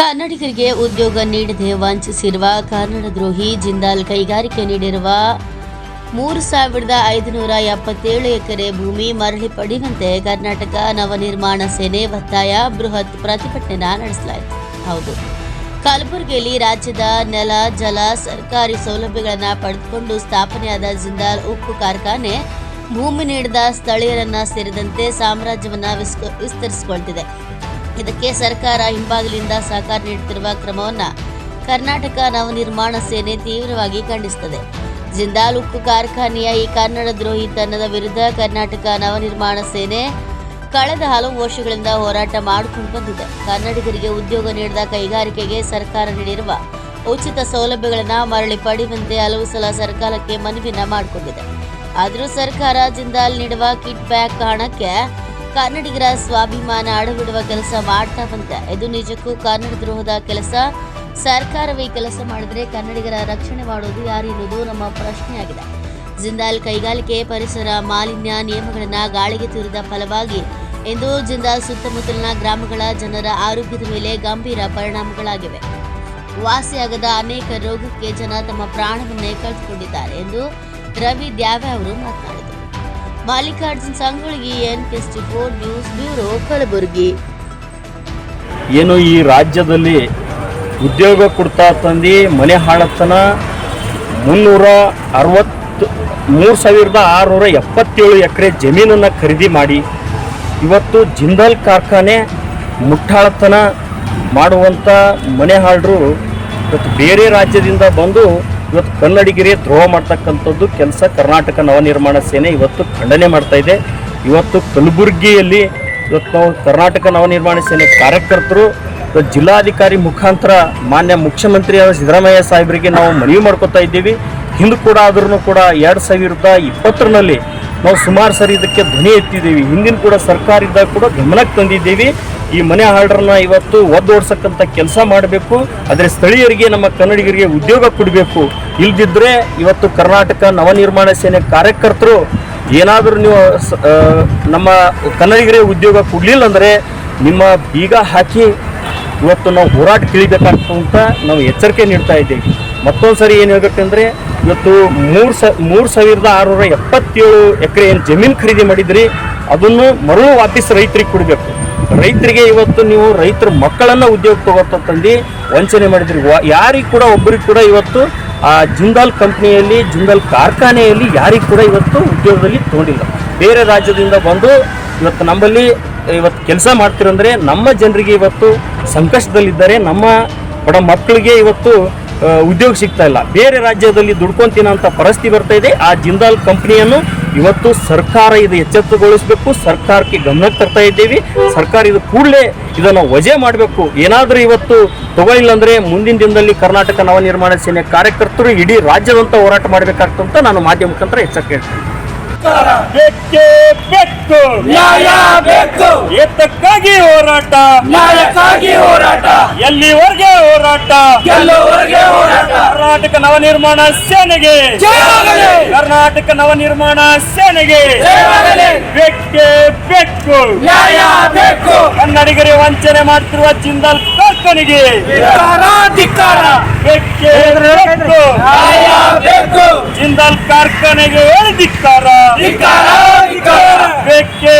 ಕನ್ನಡಿಗರಿಗೆ ಉದ್ಯೋಗ ನೀಡದೆ ವಂಚಿಸಿರುವ ಕನ್ನಡ ದ್ರೋಹಿ ಜಿಂದಾಲ್ ಕೈಗಾರಿಕೆ ನೀಡಿರುವ ಮೂರು ಸಾವಿರದ ಐದುನೂರ ಎಪ್ಪತ್ತೇಳು ಎಕರೆ ಭೂಮಿ ಮರಳಿ ಪಡೆಯುವಂತೆ ಕರ್ನಾಟಕ ನವನಿರ್ಮಾಣ ಸೇನೆ ಒತ್ತಾಯ, ಬೃಹತ್ ಪ್ರತಿಭಟನೆ ನಡೆಸಲಾಯಿತು. ಹೌದು. ಕಲಬುರಗಿಯಲ್ಲಿ ರಾಜ್ಯದ ನೆಲ, ಜಲ, ಸರ್ಕಾರಿ ಸೌಲಭ್ಯಗಳನ್ನು ಪಡೆದುಕೊಂಡು ಸ್ಥಾಪನೆಯಾದ ಜಿಂದಾಲ್ ಉಕ್ಕು ಕಾರ್ಖಾನೆ ಭೂಮಿ ನೀಡಿದ ಸ್ಥಳೀಯರನ್ನ ಸೇರಿದಂತೆ ಸಾಮ್ರಾಜ್ಯವನ್ನ ವಿಸ್ತರಿಸಿಕೊಳ್ತಿದೆ. ಇದಕ್ಕೆ ಸರ್ಕಾರ ಹಿಂಬಾಗಿಲಿಂದ ಸಹಕಾರ ನೀಡುತ್ತಿರುವ ಕ್ರಮವನ್ನು ಕರ್ನಾಟಕ ನವನಿರ್ಮಾಣ ಸೇನೆ ತೀವ್ರವಾಗಿ ಖಂಡಿಸುತ್ತದೆ. ಜಿಂದಾಲ್ ಉಕ್ಕು ಕಾರ್ಖಾನೆಯ ಈ ಕನ್ನಡ ದ್ರೋಹಿ ದ್ರೋಹಿತನದ ವಿರುದ್ಧ ಕರ್ನಾಟಕ ನವನಿರ್ಮಾಣ ಸೇನೆ ಕಳೆದ ಹಲವು ವರ್ಷಗಳಿಂದ ಹೋರಾಟ ಮಾಡಿಕೊಂಡು ಬಂದಿದೆ ಕನ್ನಡಿಗರಿಗೆ ಉದ್ಯೋಗ ನೀಡಿದ ಕೈಗಾರಿಕೆಗೆ ಸರ್ಕಾರ ನೀಡಿರುವ ಉಚಿತ ಸೌಲಭ್ಯಗಳನ್ನು ಮರಳಿ ಪಡೆಯುವಂತೆ ಹಲವು ಸಲ ಸರ್ಕಾರಕ್ಕೆ ಮನವಿನ ಮಾಡಿಕೊಂಡಿದೆ. ಆದರೂ ಸರ್ಕಾರ ಜಿಂದಾಲ್ ನೀಡುವ ಕಿಟ್ ಬ್ಯಾಕ್ ಹಣಕ್ಕೆ ಕನ್ನಡಿಗರ ಸ್ವಾಭಿಮಾನ ಅಡಗಿಡುವ ಕೆಲಸ ಮಾಡ್ತಾ ಬಂದಿದೆ ಇದು ನಿಜಕ್ಕೂ ಕನ್ನಡ ದ್ರೋಹದ ಕೆಲಸ. ಸರ್ಕಾರವೇ ಕೆಲಸ ಮಾಡಿದರೆ ಕನ್ನಡಿಗರ ರಕ್ಷಣೆ ಮಾಡೋದು ಯಾರಿರುವುದು ನಮ್ಮ ಪ್ರಶ್ನೆಯಾಗಿದೆ. ಜಿಂದಾಲ್ ಕೈಗಾರಿಕೆ ಪರಿಸರ ಮಾಲಿನ್ಯ ನಿಯಮಗಳನ್ನು ಗಾಳಿಗೆ ತೂರಿದ ಫಲವಾಗಿ ಇಂದು ಜಿಂದಾಲ್ ಸುತ್ತಮುತ್ತಲಿನ ಗ್ರಾಮಗಳ ಜನರ ಆರೋಗ್ಯದ ಮೇಲೆ ಗಂಭೀರ ಪರಿಣಾಮಗಳಾಗಿವೆ. ವಾಸಿಯಾಗದ ಅನೇಕ ರೋಗಕ್ಕೆ ಜನ ತಮ್ಮ ಪ್ರಾಣವನ್ನೇ ಕಳೆದುಕೊಂಡಿದ್ದಾರೆ ಎಂದು ರವಿ ದ್ಯಾವೆ ಅವರು ಮಾತನಾಡಿದರು. Mallikarjun Sangolagi N four news bureau, Kalaburagi. ಏನು ಈ ರಾಜ್ಯದಲ್ಲಿ ಉದ್ಯೋಗ ಕೊಡ್ತಾ ತಂದು ಮನೆ ಹಾಳತನ ಮುನ್ನೂರ ಅರವತ್ತು, ಮೂರು ಸಾವಿರದ ಆರುನೂರ ಎಪ್ಪತ್ತೇಳು ಎಕರೆ ಜಮೀನನ್ನು ಖರೀದಿ ಮಾಡಿ, ಇವತ್ತು ಜಿಂದಾಲ್ ಕಾರ್ಖಾನೆ ಮುಟ್ಟಾಳತನ ಮಾಡುವಂಥ ಮನೆ ಹಾಳರು ಇವತ್ತು ಬೇರೆ ರಾಜ್ಯದಿಂದ ಬಂದು ಇವತ್ತು ಕನ್ನಡಿಗರಿಗೆ ದ್ರೋಹ ಮಾಡ್ತಕ್ಕಂಥದ್ದು ಕೆಲಸ ಕರ್ನಾಟಕ ನವನಿರ್ಮಾಣ ಸೇನೆ ಇವತ್ತು ಖಂಡನೆ ಮಾಡ್ತಾ ಇದೆ. ಇವತ್ತು ಕಲಬುರಗಿಯಲ್ಲಿ ಇವತ್ತು ನಾವು ಕರ್ನಾಟಕ ನವನಿರ್ಮಾಣ ಸೇನೆ ಕಾರ್ಯಕರ್ತರು ಜಿಲ್ಲಾಧಿಕಾರಿ ಮುಖಾಂತರ ಮಾನ್ಯ ಮುಖ್ಯಮಂತ್ರಿಯಾದ ಸಿದ್ದರಾಮಯ್ಯ ಸಾಹೇಬರಿಗೆ ನಾವು ಮನವಿ ಮಾಡ್ಕೋತಾ ಇದ್ದೀವಿ. ಹಿಂದೆ ಕೂಡ ಆದ್ರೂ ಕೂಡ ಎರಡು ಸಾವಿರದ ಇಪ್ಪತ್ತರಲ್ಲಿ ನಾವು ಸುಮಾರು ಸರಿ ಇದಕ್ಕೆ ಧ್ವನಿ ಎತ್ತಿದ್ದೀವಿ. ಹಿಂದಿನ ಕೂಡ ಸರ್ಕಾರ ಇದ್ದಾಗ ಕೂಡ ಗಮನಕ್ಕೆ ತಂದಿದ್ದೀವಿ. ಈ ಮನೆ ಆರ್ಡರ್ನ ಇವತ್ತು ಒದ್ದೋಡ್ಸಕ್ಕಂಥ ಕೆಲಸ ಮಾಡಬೇಕು. ಆದರೆ ಸ್ಥಳೀಯರಿಗೆ, ನಮ್ಮ ಕನ್ನಡಿಗರಿಗೆ ಉದ್ಯೋಗ ಕೊಡಬೇಕು. ಇಲ್ದಿದ್ರೆ ಇವತ್ತು ಕರ್ನಾಟಕ ನವನಿರ್ಮಾಣ ಸೇನೆ ಕಾರ್ಯಕರ್ತರು ಏನಾದರೂ ನೀವು ನಮ್ಮ ಕನ್ನಡಿಗರಿಗೆ ಉದ್ಯೋಗ ಕೊಡಲಿಲ್ಲ ಅಂದರೆ ನಿಮ್ಮ ಬೀಗ ಹಾಕಿ ಇವತ್ತು ನಾವು ಹೋರಾಟ ಕೀಳಿಬೇಕಾಗ್ತದೆ ಅಂತ ನಾವು ಎಚ್ಚರಿಕೆ ನೀಡ್ತಾ ಇದ್ದೀವಿ. ಮತ್ತೊಂದು ಸರಿ ಏನು ಹೇಳ್ಬೇಕಂದ್ರೆ ಇವತ್ತು ಮೂರು ಸ ಮೂರು ಸಾವಿರದ ಆರುನೂರ ಎಪ್ಪತ್ತೇಳು ಎಕರೆ ಏನು ಜಮೀನು ಖರೀದಿ ಮಾಡಿದ್ರಿ, ಅದನ್ನು ಮರು ವಾಪಸ್ ರೈತರಿಗೆ ಕೊಡಬೇಕು. ರೈತರಿಗೆ ಇವತ್ತು ನೀವು ರೈತರ ಮಕ್ಕಳನ್ನು ಉದ್ಯೋಗ ತಗೋತಂದು ವಂಚನೆ ಮಾಡಿದ್ರಿ. ಯಾರಿಗೆ ಕೂಡ ಒಬ್ಬರಿಗೆ ಕೂಡ ಇವತ್ತು, ಆ ಜಿಂದಾಲ್ ಕಂಪ್ನಿಯಲ್ಲಿ, ಜಿಂದಾಲ್ ಕಾರ್ಖಾನೆಯಲ್ಲಿ ಯಾರಿಗೆ ಕೂಡ ಇವತ್ತು ಉದ್ಯೋಗದಲ್ಲಿ ತಗೊಂಡಿಲ್ಲ. ಬೇರೆ ರಾಜ್ಯದಿಂದ ಬಂದು ಇವತ್ತು ನಮ್ಮಲ್ಲಿ ಇವತ್ತು ಕೆಲಸ ಮಾಡ್ತಿರಂದರೆ ನಮ್ಮ ಜನರಿಗೆ ಇವತ್ತು ಸಂಕಷ್ಟದಲ್ಲಿದ್ದಾರೆ. ನಮ್ಮ ಬಡ ಮಕ್ಕಳಿಗೆ ಇವತ್ತು ಉದ್ಯೋಗ ಸಿಗ್ತಾ ಇಲ್ಲ. ಬೇರೆ ರಾಜ್ಯದಲ್ಲಿ ದುಡ್ಕೊಂತೀನಂತ ಪರಿಸ್ಥಿತಿ ಬರ್ತಾ ಇದೆ. ಆ ಜಿಂದಾಲ್ ಕಂಪ್ನಿಯನ್ನು ಇವತ್ತು ಸರ್ಕಾರ ಇದು ಎಚ್ಚೆತ್ತುಗೊಳಿಸಬೇಕು. ಸರ್ಕಾರಕ್ಕೆ ಗಮನಕ್ಕೆ ತರ್ತಾ ಇದ್ದೀವಿ. ಸರ್ಕಾರ ಇದು ಕೂಡಲೇ ಇದನ್ನು ವಜೆ ಮಾಡಬೇಕು. ಏನಾದರೂ ಇವತ್ತು ತಗೊಳ್ಳಿಲ್ಲ ಅಂದರೆ ಮುಂದಿನ ದಿನದಲ್ಲಿ ಕರ್ನಾಟಕ ನವನಿರ್ಮಾಣ ಸೇನೆ ಕಾರ್ಯಕರ್ತರು ಇಡೀ ರಾಜ್ಯದಂತ ಹೋರಾಟ ಮಾಡಬೇಕಾಗ್ತಂತ ನಾನು ಮಾಧ್ಯಮ ಮುಖಾಂತರ ಎಚ್ಚರಿಕೆ ಹೇಳ್ತೀನಿ. ಏತಕ್ಕಾಗಿ ಹೋರಾಟ. ನ್ಯಾಯಕ್ಕಾಗಿ ಹೋರಾಟ. ಎಲ್ಲಿವರೆಗೆ ಹೋರಾಟ? ಗೆಲ್ಲುವವರೆಗೆ ಹೋರಾಟ? ಕರ್ನಾಟಕ ನವನಿರ್ಮಾಣ ಸೇನೆಗೆ. ಜಯವಾಗಲಿ! ಕರ್ನಾಟಕ ನವನಿರ್ಮಾಣ ಸೇನೆಗೆ. ಜಯವಾಗಲಿ! ಬೆಕ್ಕೆ ಬೆಕ್ಕು. ನ್ಯಾಯ ಬೇಕು ಕನ್ನಡಿಗರಿಗೆ ವಂಚನೆ ಮಾಡ್ತಿರುವ ಜಿಂದಾಲ್ ಕಾರ್ಖಾನೆಗೆ. ಧಿಕ್ಕಾರ, ಬೆಕ್ಕೆ ಬೇಕೇ ಬೇಕು ನ್ಯಾಯ ಬೇಕು ಜಿಂದಾಲ್ ಕಾರ್ಖಾನೆಗೆ ಹೇಳಿದಿಕ್ಕಾರ ಧಿಕ್ಕಾರ, ಧಿಕ್ಕಾರ ಬೇಕೇ